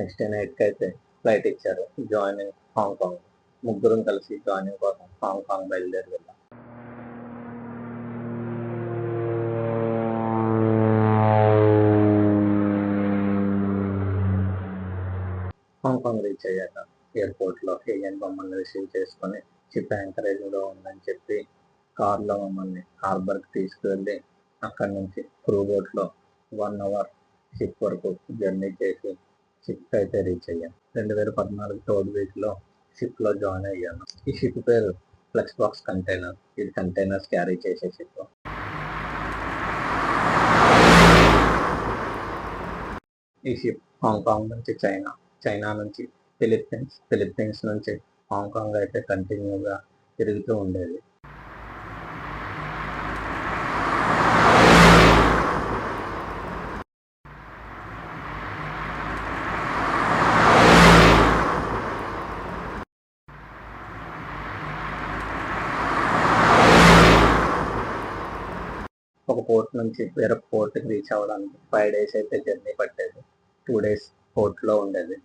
Next నైట్కి అయితే flight ఇచ్చారు. జాయినింగ్ హాంకాంగ్ ముగ్గురం కలిసి జాయినింగ్ కోసం హాంకాంగ్ బయలుదేరి వెళ్ళాం. హాంకాంగ్ రీచ్ అయ్యాక ఎయిర్పోర్ట్లో ఏజెంట్ మమ్మల్ని రిసీవ్ చేసుకొని చిప్ యాంకరేజ్లో ఉందని చెప్పి కార్లో మమ్మల్ని హార్బర్కి తీసుకువెళ్ళి అక్కడి నుంచి క్రూ బోట్లో వన్ అవర్ షిప్ వరకు జర్నీ చేసి షిప్ అయితే రీచ్ అయ్యాను. రెండు వేల పద్నాలుగు థర్డ్ వీక్లో షిప్లో జాయిన్ అయ్యాను. ఈ షిప్ పేరు ఫ్లెక్స్ బాక్స్ కంటైనర్ ఇది కంటైనర్స్ క్యారీ చేసే షిప్ ఈ షిప్ హాంకాంగ్ నుంచి చైనా చైనా నుంచి ఫిలిప్పీన్స్ ఫిలిప్పీన్స్ నుంచి హాంకాంగ్ అయితే కంటిన్యూగా తిరుగుతూ ఉండేది. ఒక పోర్ట్ నుంచి వేరొక పోర్ట్కి రీచ్ అవ్వడానికి ఫైవ్ డేస్ అయితే జర్నీ పట్టేది. టూ డేస్ పోర్ట్లో ఉండేది.